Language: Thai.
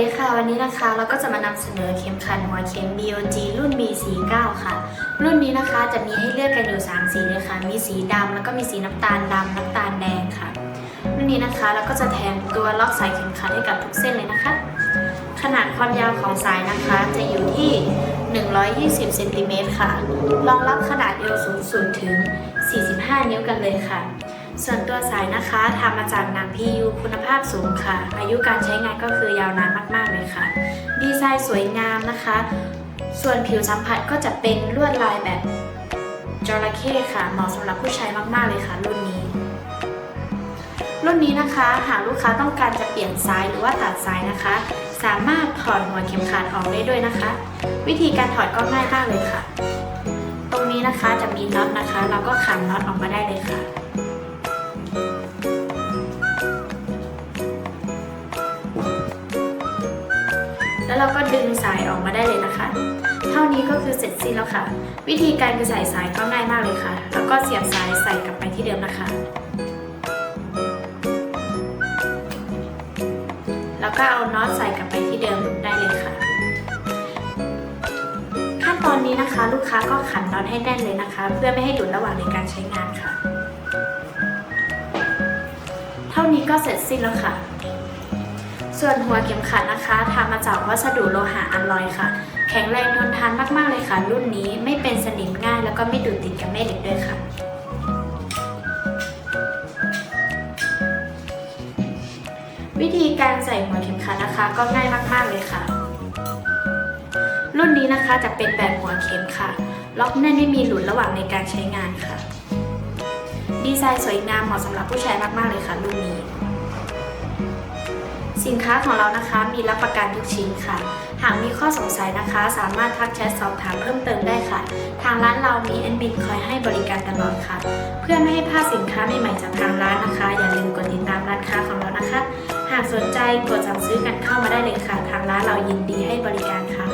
ดีค่ะ วันอเข็มขัดหัวเข็ม BOG รุ่น B49 ค่ะ รุ่นนี้นะคะจะมีให้เลือกกันอยู่ 3 สีเลยค่ะ มีสีดำแล้วก็มีสีน้ำตาลดำน้ำตาลแดงค่ะ รุ่นนี้นะคะเราก็จะแถมตัวล็อกสายเข็มขัดให้กับทุกเส้นเลยนะคะ ขนาดความยาวของสายนะคะจะอยู่ที่ 120เซนติเมตรค่ะ รองรับขนาดเอวสูงสุดถึง 45 นิ้วกันเลยค่ะ ส่วนตัวสายนะคะทำมาจากหนัง PU คุณภาพสูงค่ะ อายุการใช้งานก็คือยาวนานมากๆเลยค่ะ ดีไซน์สวยงามนะคะ ส่วนผิวสัมผัสก็จะเป็นลวดลายแบบจระเข้ค่ะ เหมาะสำหรับผู้ใชายมากๆเลยค่ะ รุ่นนี้ รุ่นนี้นะคะ หากลูกค้าต้องการจะเปลี่ยนสายหรือว่าตัดสายนะคะ สามารถถอดหัวเข็มขัดออกได้ด้วยนะคะ วิธีการถอดก็ง่ายมากเลยค่ะ ตรงนี้นะคะจะมีน็อตนะคะ เราก็ขันน็อตออกมาได้เลยค่ะ แล้วเราก็ดึงสายออกมาได้เลยนะคะ เท่านี้ก็คือเสร็จสิ้นแล้วค่ะ วิธีการคือใส่สายก็ง่ายมากเลยค่ะ แล้วก็เสียบสายใส่กลับไปที่เดิมนะคะ แล้วก็เอาน็อตใส่กลับไปที่เดิมได้เลยค่ะ ขั้นตอนนี้นะคะ ลูกค้าก็ขันน็อตให้แน่นเลยนะคะ เพื่อไม่ให้หลุดระหว่างในการใช้งานค่ะ เท่านี้ก็เสร็จสิ้นแล้วค่ะ ส่วนหัวเข็มขัดนะคะทำมาจากวัสดุโลหะอัลลอยค่ะ แข็งแรงทนทานมากๆเลยค่ะ รุ่นนี้ไม่เป็นสนิมง่ายแล้วก็ไม่ดูดติดกับแม่เหล็กด้วยค่ะวิธีการใส่หัวเข็มขัดนะคะ ก็ง่ายมากๆเลยค่ะ รุ่นนี้นะคะจะเป็นแบบหัวเข็มค่ะ ล็อกแน่นไม่มีหลุดระหว่างในการใช้งานค่ะ ดีไซน์สวยงามเหมาะสำหรับผู้ชายมากๆเลยค่ะรุ่นนี้ สินค้าของเรานะคะมีรับประกันทุกชิ้นค่ะ หากมีข้อสงสัยนะคะ สามารถทักแชทสอบถามเพิ่มเติมได้ค่ะ ทางร้านเรามีแอดมินคอยให้บริการตลอดค่ะ เพื่อไม่ให้พลาดสินค้าใหม่ๆจากทางร้านนะคะ อย่าลืมกดติดตามร้านค้าของเรานะคะ หากสนใจกดสั่งซื้อกันเข้ามาได้เลยค่ะ ทางร้านเรายินดีให้บริการค่ะสวัสดีค่ะ